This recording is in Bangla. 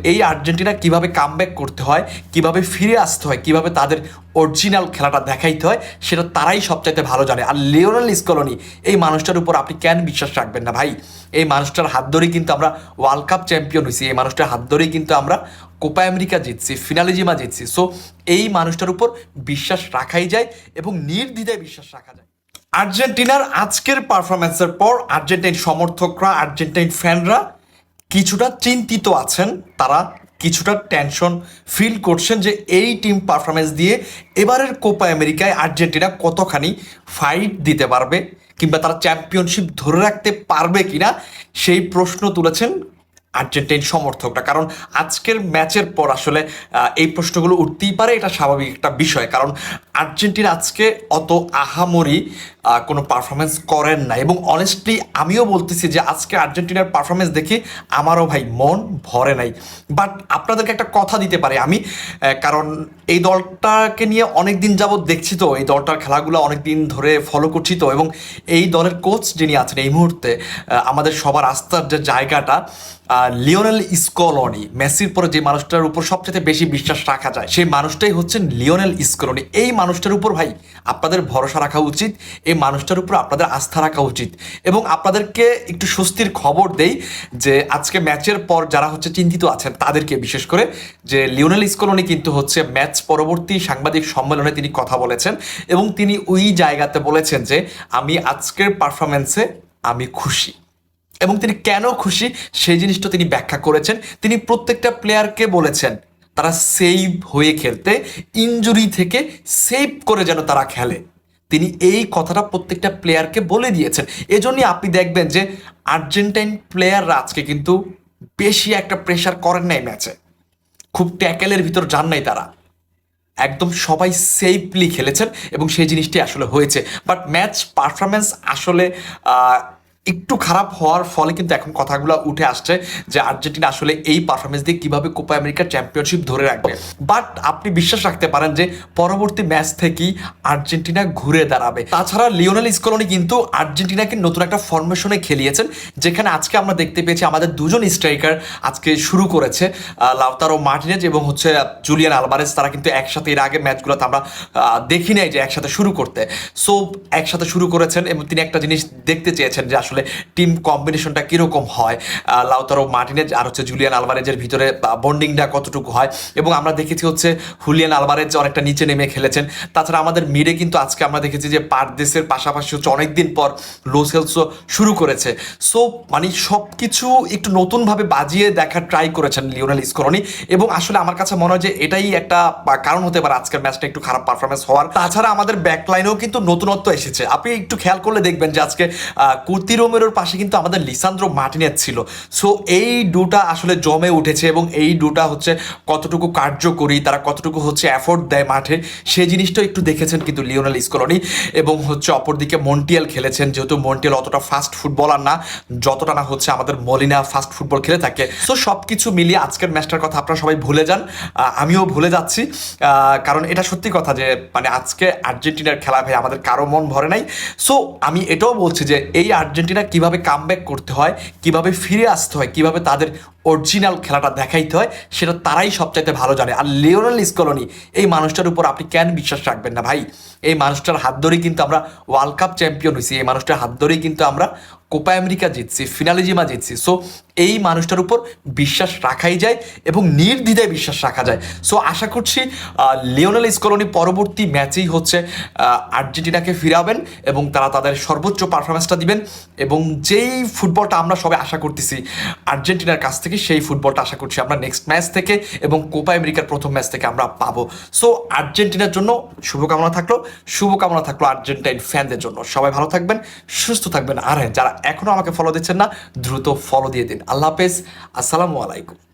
এই আর্জেন্টিনা কীভাবে কামব্যাক করতে হয়, কীভাবে ফিরে আসতে হয়, কীভাবে তাদের অরিজিনাল খেলাটা দেখাইতে হয়, সেটা তারাই সবচাইতে ভালো জানে। আর লিওনাল স্কলনি, এই মানুষটার উপর আপনি কেন বিশ্বাস রাখবেন না ভাই? এই মানুষটার হাত ধরেই কিন্তু আমরা ওয়ার্ল্ড কাপ চ্যাম্পিয়ন হয়েছি এই মানুষটার হাত ধরেই কিন্তু আমরা কোপা আমেরিকা জিতছি ফিনালিজিমা জিতছি। সো এই মানুষটার উপর বিশ্বাস রাখাই যায় এবং নির্দ্বিধায় বিশ্বাস রাখা যায়। আর্জেন্টিনার আজকের পারফরমেন্সের পর আর্জেন্টাইন সমর্থকরা, আর্জেন্টাইন ফ্যানরা কিছুটা চিন্তিত আছেন, তারা কিছুটা টেনশন ফিল করছেন যে এই টিম পারফরমেন্স দিয়ে এবারের কোপা আমেরিকায় আর্জেন্টিনা কতখানি ফাইট দিতে পারবে কিংবা তারা চ্যাম্পিয়নশিপ ধরে রাখতে পারবে কিনা, সেই প্রশ্ন তুলেছেন আর্জেন্টাইন সমর্থকরা। কারণ আজকের ম্যাচের পর আসলে এই প্রশ্নগুলো উঠতেই পারে, এটা স্বাভাবিক একটা বিষয়। কারণ আর্জেন্টিনা আজকে অত আহামরি কোনো পারফরমেন্স করেন না। এবং অনেস্টলি আমিও বলতেছি যে, আজকে আর্জেন্টিনার পারফরমেন্স দেখে আমারও ভাই মন ভরে নাই। বাট আপনাদেরকে একটা কথা দিতে পারি আমি কারণ এই দলটাকে নিয়ে অনেক দিন যাবৎ দেখছি তো। এই দলটার খেলাগুলো অনেক দিন ধরে ফলো করছি তো। এবং এই দলের কোচ যিনি আছেন, এই মুহূর্তে আমাদের সবার আস্থার যে জায়গাটা লিওনেল স্কলনি মেসির পরে যে মানুষটার উপর সবচেয়ে বেশি বিশ্বাস রাখা যায়, সেই মানুষটাই হচ্ছেন লিওনেল স্কলনি এই মানুষটার উপর ভাই, আপনাদের ভরসা রাখা উচিত, এই মানুষটার উপর আপনাদের আস্থা রাখা উচিত। এবং আপনাদেরকে একটু স্বস্তির খবর দেই যে, আজকে ম্যাচের পর যারা হচ্ছে চিন্তিত আছেন, তাদেরকে বিশেষ করে যে, লিওনেল স্কলনি কিন্তু হচ্ছে ম্যাচ পরবর্তী সাংবাদিক সম্মেলনে তিনি কথা বলেছেন এবং তিনি ওই জায়গাতে বলেছেন যে, আমি আজকের পারফরমেন্সে আমি খুশি। এবং তিনি কেন খুশি সেই জিনিসটা তিনি ব্যাখ্যা করেছেন। তিনি প্রত্যেকটা প্লেয়ারকে বলেছেন, তারা সেভ হয়ে খেলতে ইনজুরি থেকে সেভ করে যেন তারা খেলে। তিনি এই কথাটা প্রত্যেকটা প্লেয়ারকে বলে দিয়েছেন। এজন্যই আপনি দেখবেন যে আর্জেন্টাইন প্লেয়াররা আজকে কিন্তু বেশি একটা প্রেশার করেন নাই ম্যাচে। খুব ট্যাকেলের ভিতর যান নাই তারা। একদম সবাই সেফলি খেলেছেন এবং সেই জিনিসটি আসলে হয়েছে। বাট ম্যাচ পারফরমেন্স আসলে একটু খারাপ হওয়ার ফলে কিন্তু এখন কথাগুলো উঠে আসছে যে আর্জেন্টিনা আসলে এই পারফরমেন্স দিয়ে কীভাবে কোপা আমেরিকার চ্যাম্পিয়নশিপ ধরে রাখবে। বাট আপনি বিশ্বাস রাখতে পারেন যে পরবর্তী ম্যাচ থেকেই আর্জেন্টিনা ঘুরে দাঁড়াবে। তাছাড়া লিওনেল স্কলনি কিন্তু আর্জেন্টিনাকে নতুন একটা ফরমেশনে খেলিয়েছেন, যেখানে আজকে আমরা দেখতে পেয়েছি আমাদের দুজন স্ট্রাইকার আজকে শুরু করেছে লাউতারো মার্টিনেজ এবং হচ্ছে জুলিয়ান আলভারেজ তারা কিন্তু একসাথে এর আগে ম্যাচগুলোতে আমরা দেখি নাই যে একসাথে শুরু করতে। সো একসাথে শুরু করেছেন এবং তিনি একটা জিনিস দেখতে চেয়েছেন যে আসলে টিম কম্বিনেশনটা কীরকম হয়? লাউতারো মার্টিনেজ আর হচ্ছে জুলিয়ান আলভারেজের ভিতরে বন্ডিংটা কতটুকু হয়? এবং আমরা দেখেছি হচ্ছে হুলিয়ান আলভারেজ অনেকটা নিচে নেমে খেলেছেন। তাছাড়া আমাদের মিডে কিন্তু আজকে আমরা দেখেছি যে পারদেশের পাশাপাশি হচ্ছে অনেকদিন পর লোসেলসও শুরু করেছে। সো মানে সব কিছু একটু নতুনভাবে বাজিয়ে দেখার ট্রাই করেছেন লিওনেল স্করনি। এবং আসলে আমার কাছে মনে হয় যে এটাই একটা কারণ হতে পারে আজকের ম্যাচটা একটু খারাপ পারফরমেন্স হওয়ার। তাছাড়া আমাদের ব্যাকলাইনেও কিন্তু নতুনত্ব এসেছে। আপনি একটু খেয়াল করলে দেখবেন যে আজকে কুর্তি রোমেরোর পাশে কিন্তু আমাদের লিসান্দ্রো মার্টিনেজ ছিল। সো এই দুটা আসলে জমে উঠেছে এবং এই দুটা হচ্ছে কতটুকু কার্যকরী, তারা কতটুকু হচ্ছে অ্যাফোর্ড দেয় মাঠে সেই জিনিসটা একটু দেখেছেন কিন্তু লিওনেল স্কলনি এবং হচ্ছে অপরদিকে মন্টিয়াল খেলেছেন, যেহেতু মন্টিয়াল অতটা ফাস্ট ফুটবলার না, যতটা না হচ্ছে আমাদের মলিনা ফাস্ট ফুটবল খেলে থাকে। সো সব কিছু মিলিয়ে আজকের ম্যাচটার কথা আপনারা সবাই ভুলে যান আমিও ভুলে যাচ্ছি কারণ এটা সত্যি কথা যে মানে আজকে আর্জেন্টিনার খেলা ভাই আমাদের কারও মন ভরে নাই। সো আমি এটাও বলছি যে, এই আর্জেন্টিনা কীভাবে কামব্যাক করতে হয়, কীভাবে ফিরে আসতে হয়, কীভাবে তাদের অরিজিনাল খেলাটা দেখাইতে হয়, সেটা তারাই সবচাইতে ভালো জানে। আর লিওনাল স্কলনি, এই মানুষটার উপর আপনি কেন বিশ্বাস রাখবেন না ভাই? এই মানুষটার হাত ধরেই কিন্তু আমরা ওয়ার্ল্ড কাপ চ্যাম্পিয়ন হয়েছি, এই মানুষটার হাত ধরেই কিন্তু আমরা কোপা আমেরিকা জিতছি, ফিনালিজিমা জিতছি। সো এই মানুষটার উপর বিশ্বাস রাখাই যায় এবং নির্দ্বিধায় বিশ্বাস রাখা যায়। সো আশা করছি লিওনেল স্কলনি পরবর্তী ম্যাচেই হচ্ছে আর্জেন্টিনাকে ফিরাবেন এবং তারা তাদের সর্বোচ্চ পারফরমেন্সটা দিবেন এবং যেই ফুটবলটা আমরা সবাই আশা করতেছি, আর্জেন্টিনার কাছ থেকে সেই ফুটবলটা আশা করছি আমরা নেক্সট ম্যাচ থেকে এবং কোপা আমেরিকার প্রথম ম্যাচ থেকে আমরা পাবো। সো আর্জেন্টিনার জন্য শুভকামনা থাকল। শুভকামনা থাকল আর্জেন্টাইন ফ্যানদের জন্য। সবাই ভালো থাকবেন, সুস্থ থাকবেন। আর হ্যাঁ যারা এখনও আমাকে ফলো দিচ্ছেন না দ্রুত ফলো দিয়ে দিন। আল্লাহ হাফেজ আসসালামু আলাইকুম।